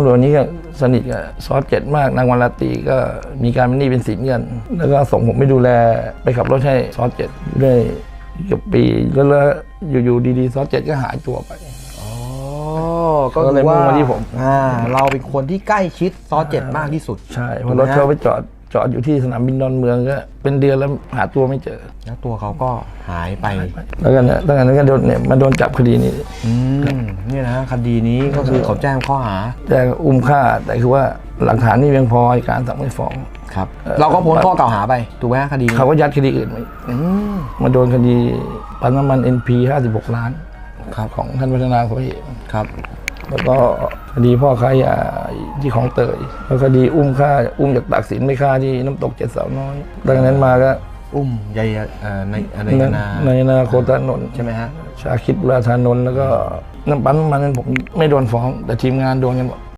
ตำรวจนี้ก็สนิทกับซอสเจ็ดมากนางวันลาตรีก็มีการเป็นหนี้เป็นสินกันแล้วก็ส่งผมไปดูแลไปขับรถให้ซอสเจ็ดได้เกือบปีแล้วแล้วอยู่ๆดีๆซอสเจ็ดก็หายตัวไปอ๋อก็ก็คืเลยอว่ามุ่งมาที่ผม อ่าเราเป็นคนที่ใกล้ชิดซอเจ็ดมากที่สุดใช่เพอรถเขาไปจอด จอดอยู่ที่สนามบินดอนเมืองก็เป็นเดือนแล้วหาตัวไม่เจอ แล้วตัวเขาก็หายไปแล้วกันเนี่ยตั้งแต่นั้นก็โดนเนี่ยมาโดนจับคดีนี้อืมเนี่ยนะฮะคดีนี้ก็คือเขาแจ้งข้อหาแต่อุ้มฆ่าแต่คือว่าหลักฐานนี่เพียงพอในการสั่งไม่ฟ้องครับเอ่อเราก็พ้นข้อกล่าวหาไปถูกไหมฮะคดีนี้เขาก็ยัดคดีอื่นมาอีกอืมมาโดนคดีปั๊มน้ำมัน NP 56ล้านครับของท่านพัฒนาเขาเองครับ แล้วก็คดีพ่อค้ายาที่ของเตยแล้วคดีอุ้มฆ่าอุ้มจากตากสินไม่ฆ่าที่น้ำตกเจ็ดสาวน้อยดังนั้นมาก็อุ้มยายเอ่อในในในนาในนาโคตานนท์ใช่ไหมฮะชาคิดบุราธานนท์แล้วก็น้ำปั๊มน้ำมันนั้นผมไม่โดนฟ้อง แต่ทีมงานโดนกันหมด